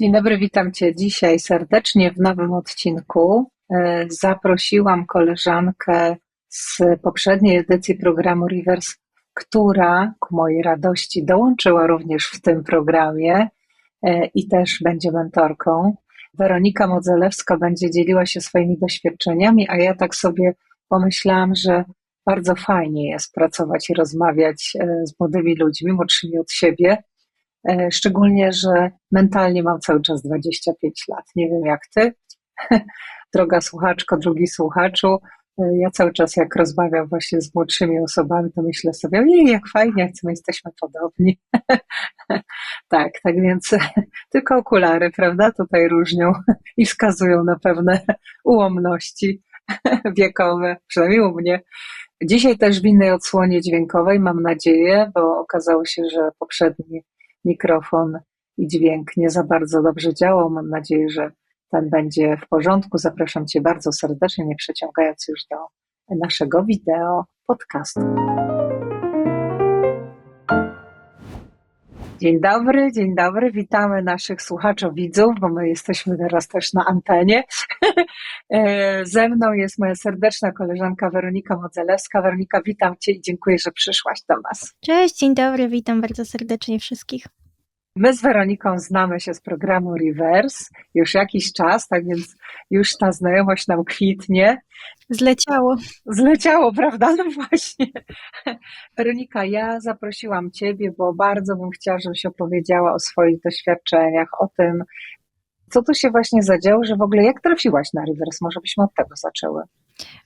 Dzień dobry, witam Cię dzisiaj serdecznie w nowym odcinku. E, zaprosiłam koleżankę z poprzedniej edycji programu Reverse, która ku mojej radości dołączyła również w tym programie e, i też będzie mentorką. Weronika Modzelewska będzie dzieliła się swoimi doświadczeniami, a ja tak sobie pomyślałam, że bardzo fajnie jest pracować i rozmawiać e, z młodymi ludźmi, młodszymi od siebie, szczególnie, że mentalnie mam cały czas 25 lat. Nie wiem jak ty, droga słuchaczko, drugi słuchaczu. E, ja cały czas, jak rozmawiam właśnie z młodszymi osobami, to myślę sobie, ojej, jak fajnie, jak my jesteśmy podobni. tak, tak więc tylko okulary, prawda, tutaj różnią i wskazują na pewne ułomności wiekowe, przynajmniej u mnie. Dzisiaj też w innej odsłonie dźwiękowej, mam nadzieję, bo okazało się, że poprzedni mikrofon i dźwięk nie za bardzo dobrze działał. Mam nadzieję, że ten będzie w porządku. Zapraszam Cię bardzo serdecznie, nie przeciągając już do naszego wideo podcastu. Dzień dobry, dzień dobry. Witamy naszych słuchaczy, widzów, bo my jesteśmy teraz też na antenie. E, ze mną jest moja serdeczna koleżanka Weronika Modzelewska. Weronika, witam Cię i dziękuję, że przyszłaś do nas. Cześć, dzień dobry, witam bardzo serdecznie wszystkich. My z Weroniką znamy się z programu Reverse już jakiś czas, tak więc już ta znajomość nam kwitnie. Zleciało. Zleciało, prawda? No właśnie. Weronika, ja zaprosiłam Ciebie, bo bardzo bym chciała, żebyś opowiedziała o swoich doświadczeniach, o tym, co tu się właśnie zadziało, że w ogóle jak trafiłaś na Reverse? Może byśmy od tego zaczęły.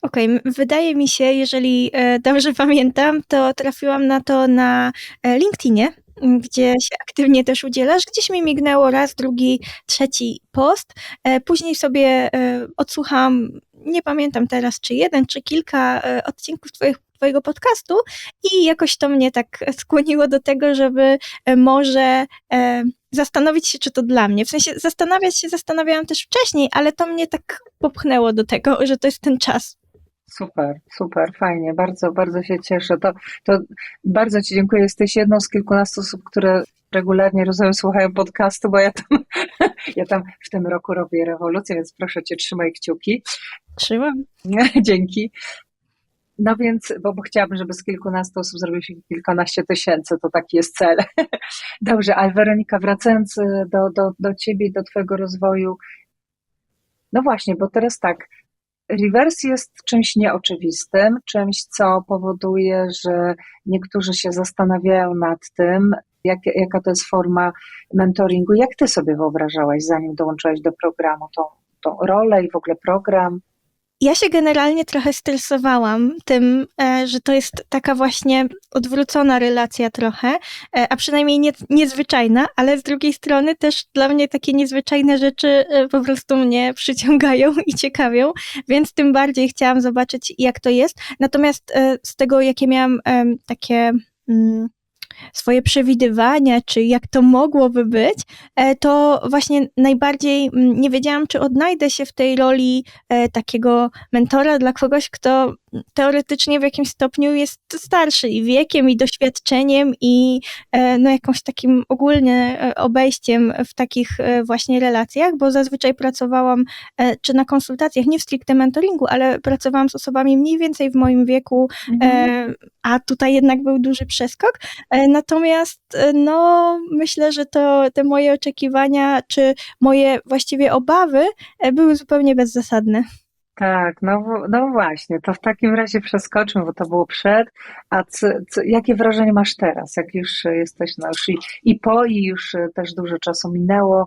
Okej, okay. wydaje mi się, jeżeli e, dobrze pamiętam, to trafiłam na to na e, LinkedInie, gdzie się aktywnie też udzielasz. Gdzieś mi mignęło raz, drugi, trzeci post. E, później sobie odsłuchałam, nie pamiętam teraz, czy jeden, czy kilka odcinków twoich Twojego podcastu i jakoś to mnie tak skłoniło do tego, żeby może zastanowić się, czy to dla mnie. W sensie zastanawiać się zastanawiałam też wcześniej, ale to mnie tak popchnęło do tego, że to jest ten czas. Super, super, fajnie, bardzo, bardzo się cieszę. To, to bardzo Ci dziękuję. Jesteś jedną z kilkunastu osób, które regularnie, rozumiem, słuchają podcastu, bo ja tam, ja tam w tym roku robię rewolucję, więc proszę Cię, trzymaj kciuki. Trzymam. Dzięki. No więc, bo, bo chciałabym, żeby z kilkunastu osób zrobiło się kilkanaście tysięcy, to taki jest cel. Dobrze, ale Weronika, wracając do, do, do ciebie do twojego rozwoju, no właśnie, bo teraz tak, reverse jest czymś nieoczywistym, czymś, co powoduje, że niektórzy się zastanawiają nad tym, jak, jaka to jest forma mentoringu. Jak ty sobie wyobrażałaś, zanim dołączyłaś do programu, tą, tą rolę i w ogóle program? Ja się generalnie trochę stresowałam tym, e, że to jest taka właśnie odwrócona relacja trochę, e, a przynajmniej nie, niezwyczajna, ale z drugiej strony też dla mnie takie niezwyczajne rzeczy e, po prostu mnie przyciągają i ciekawią, więc tym bardziej chciałam zobaczyć, jak to jest. Natomiast z tego, jakie miałam takie mm, przewidywania, czy jak to mogłoby być, e, to właśnie najbardziej mm, nie wiedziałam, czy odnajdę się w tej roli e, takiego mentora dla kogoś, kto teoretycznie w jakimś stopniu jest starszy i wiekiem, i doświadczeniem, i e, no, jakąś takim ogólnie obejściem w takich właśnie relacjach, bo zazwyczaj pracowałam czy na konsultacjach, nie w stricte mentoringu, ale pracowałam z osobami mniej więcej w moim wieku, mhm. a tutaj jednak był duży przeskok. Natomiast e, no, myślę, że to te moje oczekiwania, czy moje właściwie obawy e, były zupełnie bezzasadne. Tak, no, no właśnie, to w takim razie przeskoczmy, bo to było przed. A co, co, jakie wrażenie masz teraz, jak już jesteś na już i, i po, i już też dużo czasu minęło?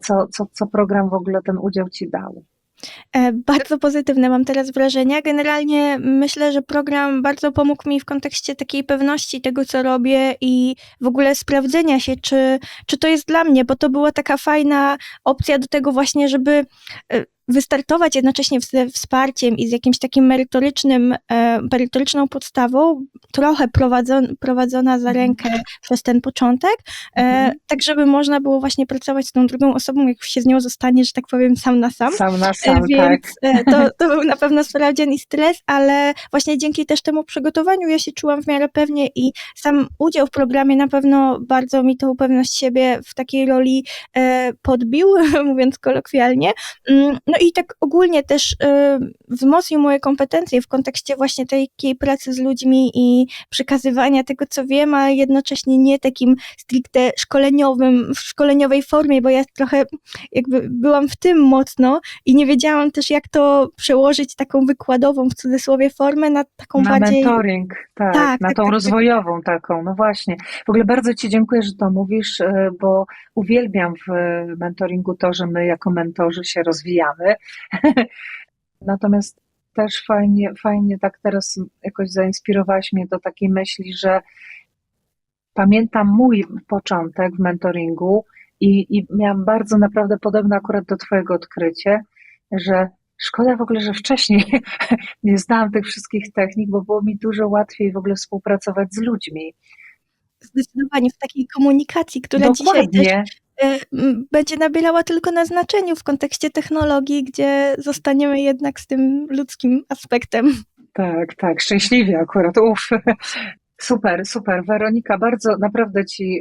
Co, co, co program w ogóle ten udział ci dał? E, bardzo pozytywne mam teraz wrażenia. Generalnie myślę, że program bardzo pomógł mi w kontekście takiej pewności tego, co robię i w ogóle sprawdzenia się, czy, czy to jest dla mnie, bo to była taka fajna opcja do tego właśnie, żeby e, wystartować jednocześnie ze wsparciem i z jakimś takim merytorycznym, e, merytoryczną podstawą, trochę prowadzon, prowadzona za rękę przez ten początek, e, Mhm. tak żeby można było właśnie pracować z tą drugą osobą, jak się z nią zostanie, że tak powiem, sam na sam. Sam na E, sam, tak. Więc e, to, to był na pewno sprawdzian i stres, ale właśnie dzięki też temu przygotowaniu ja się czułam w miarę pewnie i sam udział w programie na pewno bardzo mi tą pewność siebie w takiej roli podbił, mówiąc kolokwialnie. No i tak ogólnie też e, wzmocnił moje kompetencje w kontekście właśnie takiej pracy z ludźmi i przekazywania tego, co wiem, a jednocześnie nie takim stricte szkoleniowym, w szkoleniowej formie, bo ja trochę jakby byłam w tym mocno i nie wiedziałam też, jak to przełożyć taką wykładową, w cudzysłowie, formę na taką Na bardziej... mentoring, tak, Tak, na tak, tą tak, tak. rozwojową taką, no właśnie. W ogóle bardzo Ci dziękuję, że to mówisz, e, bo uwielbiam w mentoringu to, że my jako mentorzy się rozwijamy. Natomiast też fajnie, fajnie tak teraz jakoś zainspirowałaś mnie do takiej myśli, że pamiętam mój początek w mentoringu i, i miałam bardzo naprawdę podobne akurat do Twojego odkrycie, że szkoda w ogóle, że wcześniej nie znałam tych wszystkich technik, bo było mi dużo łatwiej w ogóle współpracować z ludźmi. Zdecydowanie w takiej komunikacji, która dzisiaj też Dokładnie. e, będzie nabierała tylko na znaczeniu w kontekście technologii, gdzie zostaniemy jednak z tym ludzkim aspektem. Tak, tak, szczęśliwie akurat. Uf. Super, super. Weronika, bardzo naprawdę Ci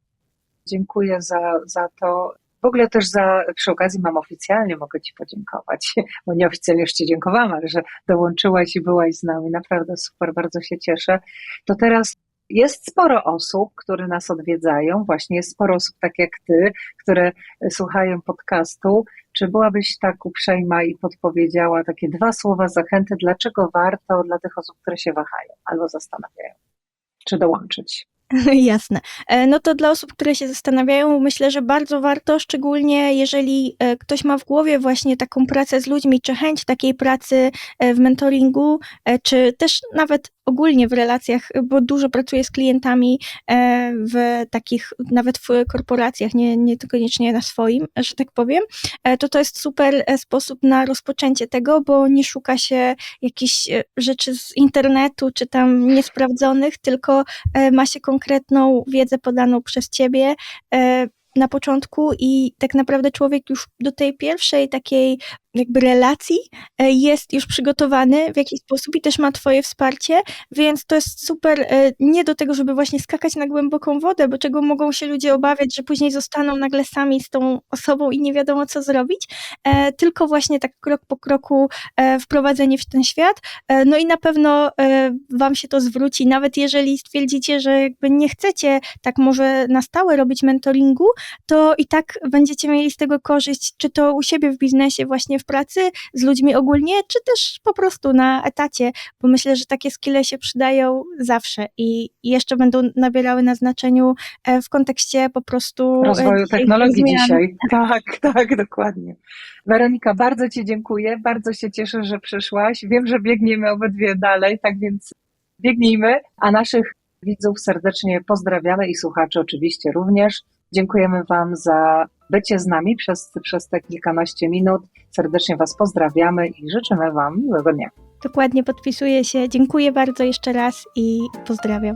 dziękuję za, za to. W ogóle też za, przy okazji mam oficjalnie, mogę Ci podziękować, bo nieoficjalnie już Ci dziękowałam, ale że dołączyłaś i byłaś z nami. Naprawdę super, bardzo się cieszę. To teraz jest sporo osób, które nas odwiedzają, właśnie jest sporo osób tak jak Ty, które słuchają podcastu. Czy byłabyś tak uprzejma i podpowiedziała takie dwa słowa zachęty, dlaczego warto dla tych osób, które się wahają albo zastanawiają, czy dołączyć? Jasne. E, No to dla osób, które się zastanawiają, myślę, że bardzo warto, szczególnie jeżeli e, ktoś ma w głowie właśnie taką pracę z ludźmi, czy chęć takiej pracy e, w mentoringu, e, czy też nawet ogólnie w relacjach, bo dużo pracuję z klientami e, w takich, nawet w korporacjach, nie, nie koniecznie na swoim, że tak powiem, e, to to jest super e, sposób na rozpoczęcie tego, bo nie szuka się jakichś rzeczy z internetu, czy tam niesprawdzonych, tylko ma się konkretną wiedzę podaną przez ciebie na początku i tak naprawdę człowiek już do tej pierwszej takiej jakby relacji e, jest już przygotowany w jakiś sposób i też ma twoje wsparcie, więc to jest super e, nie do tego, żeby właśnie skakać na głęboką wodę, bo czego mogą się ludzie obawiać, że później zostaną nagle sami z tą osobą i nie wiadomo co zrobić, e, tylko właśnie tak krok po kroku wprowadzenie w ten świat, no i na pewno wam się to zwróci, nawet jeżeli stwierdzicie, że jakby nie chcecie tak może na stałe robić mentoringu, to i tak będziecie mieli z tego korzyść, czy to u siebie w biznesie, właśnie w pracy, z ludźmi ogólnie, czy też po prostu na etacie, bo myślę, że takie skille się przydają zawsze i jeszcze będą nabierały na znaczeniu e, w kontekście po prostu e, Rozwoju technologii zmian. dzisiaj. Tak, tak, dokładnie. Weronika, bardzo Ci dziękuję, bardzo się cieszę, że przyszłaś. Wiem, że biegniemy obydwie dalej, tak więc biegnijmy, a naszych widzów serdecznie pozdrawiamy i słuchaczy oczywiście również. Dziękujemy Wam za bycie z nami przez, przez te kilkanaście minut. Serdecznie Was pozdrawiamy i życzymy Wam miłego dnia. Dokładnie podpisuję się. Dziękuję bardzo jeszcze raz i pozdrawiam.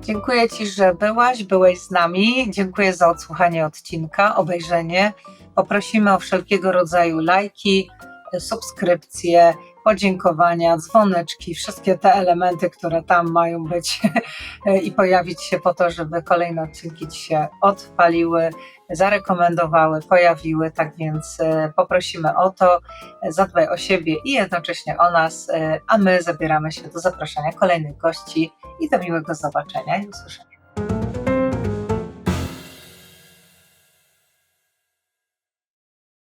Dziękuję Ci, że byłaś, byłeś z nami. Dziękuję za odsłuchanie odcinka, obejrzenie. Poprosimy o wszelkiego rodzaju lajki, subskrypcje, podziękowania, dzwoneczki, wszystkie te elementy, które tam mają być i pojawić się po to, żeby kolejne odcinki Ci się odpaliły, zarekomendowały, pojawiły. Tak więc e, poprosimy o to, zadbaj o siebie i jednocześnie o nas, e, a my zabieramy się do zapraszania kolejnych gości i do miłego zobaczenia i usłyszenia.